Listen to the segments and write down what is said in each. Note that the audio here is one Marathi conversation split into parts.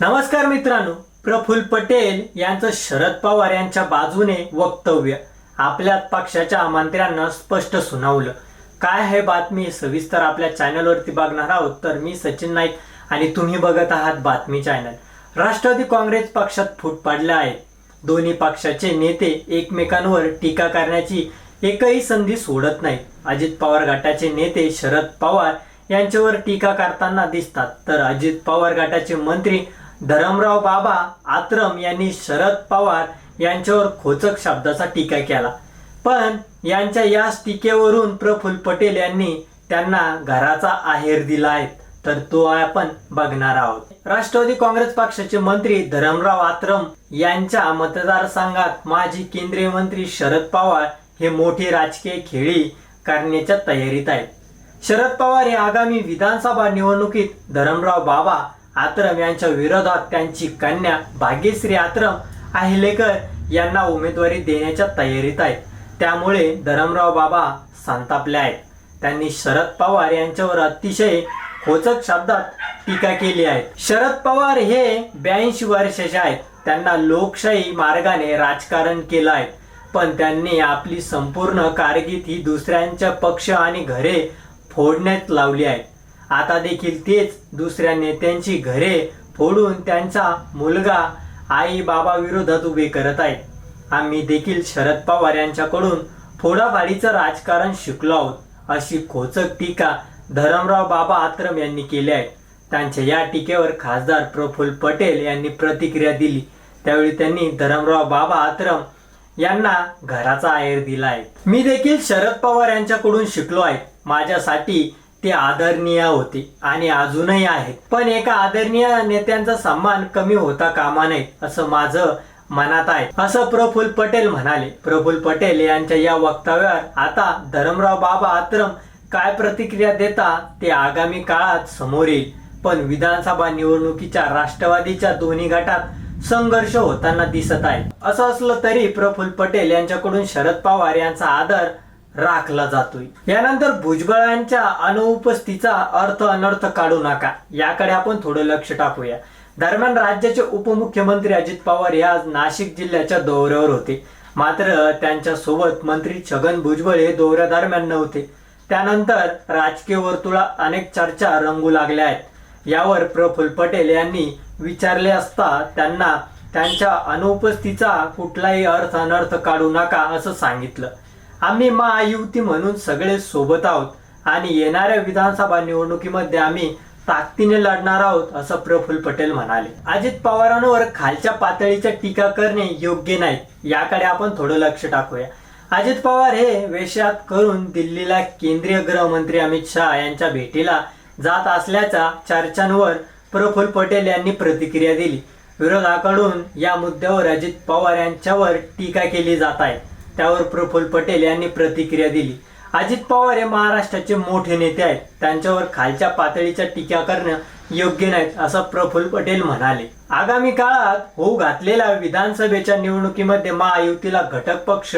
नमस्कार मित्रांनो प्रफुल्ल पटेल यांचं शरद पवार यांच्या बाजूने वक्तव्य. आपल्या पक्षाच्या मंत्र्यांना स्पष्ट सुनावलं. काय आहे बातमी? सविस्तर आपल्या चॅनलवरती बघणार आहोत तर मी सचिन नाईक आणि तुम्ही बघत आहात बातमी चॅनल. राष्ट्रवादी काँग्रेस पक्षात फूट पडला आहे. दोन्ही पक्षाचे नेते एकमेकांवर टीका करण्याची एकही संधी सोडत नाही. अजित पवार गटाचे नेते शरद पवार यांच्यावर टीका करताना दिसतात. तर अजित पवार गटाचे मंत्री धरमराव बाबा आत्रम यांनी शरद पवार यांच्यावर खोचक शब्दाचा टीका केला. पण यांच्या याच टीकेवरून प्रफुल्ल पटेल यांनी त्यांना घराचा आहेर दिला आहे तर तो आपण बघणार आहोत. राष्ट्रवादी काँग्रेस पक्षाचे मंत्री धरमराव आत्रम यांच्या मतदारसंघात माजी केंद्रीय मंत्री शरद पवार हे मोठी राजकीय खेळी करण्याच्या तयारीत आहेत. शरद पवार हे आगामी विधानसभा निवडणुकीत धरमराव बाबा आत्रम यांच्या विरोधात त्यांची कन्या भाग्यश्री आत्रम अहिलेकर यांना उमेदवारी देण्याच्या तयारीत आहेत. त्यामुळे धरमराव बाबा संतापले आहेत. त्यांनी शरद पवार यांच्यावर अतिशय खोचक शब्दात टीका केली आहे. शरद पवार हे ब्याऐंशी वर्षाचे आहेत. त्यांना लोकशाही मार्गाने राजकारण केलं आहे. पण त्यांनी आपली संपूर्ण कारकीर्द ही दुसऱ्यांच्या पक्ष आणि घरे फोडण्यात लावली आहे. आता देखील तेच दुसऱ्या नेत्यांची घरे फोडून त्यांचा मुलगा आई बाबा विरोधात उभे करत आहेत. आम्ही देखील शरद पवार यांच्याकडून फोडाफाडीचं राजकारण शिकलो आहोत अशी खोचक टीका धरमराव बाबा आत्रम यांनी केली आहे. त्यांच्या या टीकेवर खासदार प्रफुल्ल पटेल यांनी प्रतिक्रिया दिली. त्यावेळी त्यांनी धरमराव बाबा आत्रम यांना घराचा आहेर दिला आहे. मी देखील शरद पवार यांच्याकडून शिकलो आहे. माझ्यासाठी ते आदरणीय होते आणि अजूनही आहेत. पण एका आदरणीय नेत्यांचा सन्मान कमी होता कामा नये असं माझं मनात आहे. असं प्रफुल्ल पटेल म्हणाले. प्रफुल्ल पटेल यांच्या या वक्तव्यावर आता धरमराव बाबा आत्रम काय प्रतिक्रिया देता ते आगामी काळात समोर येईल. पण विधानसभा निवडणुकीच्या राष्ट्रवादीच्या दोन्ही गटात संघर्ष होताना दिसत आहे. असं असलं तरी प्रफुल्ल पटेल यांच्याकडून शरद पवार यांचा आदर राखला जातोय. यानंतर भुजबळांच्या अनुपस्थितीचा अर्थ अनर्थ काढू नका. याकडे आपण थोडं लक्ष टाकूया. दरम्यान राज्याचे उपमुख्यमंत्री अजित पवार हे आज नाशिक जिल्ह्याच्या दौऱ्यावर होते. मात्र त्यांच्यासोबत मंत्री छगन भुजबळ हे दौऱ्यादरम्यान नव्हते. त्यानंतर राजकीय वर्तुळात अनेक चर्चा रंगू लागल्या आहेत. यावर प्रफुल्ल पटेल यांनी विचारले असता त्यांना त्यांच्या अनुपस्थितीचा कुठलाही अर्थ अनर्थ काढू नका असं सांगितलं. आम्ही महायुती म्हणून सगळे सोबत आहोत आणि येणाऱ्या विधानसभा निवडणुकीमध्ये आम्ही ताकदीने लढणार आहोत असं प्रफुल्ल पटेल म्हणाले. अजित पवारांवर खालच्या पातळीच्या टीका करणे योग्य नाही याकडे आपण थोडं लक्ष टाकूया. अजित पवार हे वेशात करून दिल्लीला केंद्रीय गृहमंत्री अमित शहा यांच्या भेटीला जात असल्याच्या चर्चांवर प्रफुल्ल पटेल यांनी प्रतिक्रिया दिली. विरोधाकडून या मुद्द्यावर अजित पवार यांच्यावर टीका केली जात आहे. त्यावर प्रफुल्ल पटेल यांनी प्रतिक्रिया दिली. अजित पवार हे महाराष्ट्राचे मोठे नेते आहेत. त्यांच्यावर खालच्या पातळीच्या टीका करणं योग्य नाही असं प्रफुल्ल पटेल म्हणाले. आगामी काळात होऊ घातलेल्या विधानसभेच्या निवडणुकीमध्ये महायुतीला घटक पक्ष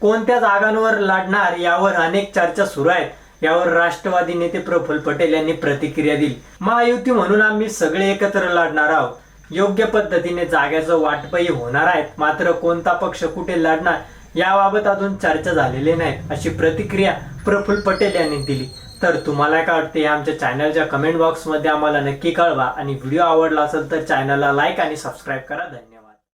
कोणत्या जागांवर लढणार यावर अनेक चर्चा सुरू आहेत. यावर राष्ट्रवादी नेते प्रफुल्ल पटेल यांनी प्रतिक्रिया दिली. महायुती म्हणून आम्ही सगळे एकत्र लढणार आहोत. योग्य पद्धतीने जाग्याचं वाटपही होणार आहेत मात्र कोणता पक्ष कुठे लढणार याबाबत अजून चर्चा झालेली नाही अशी प्रतिक्रिया प्रफुल्ल पटेल यांनी दिली. तर तुम्हाला काय वाटते आमच्या चॅनलच्या कमेंट बॉक्समध्ये आम्हाला नक्की कळवा. आणि व्हिडिओ आवडला असेल तर चॅनलला लाईक आणि सबस्क्राईब करा. धन्यवाद.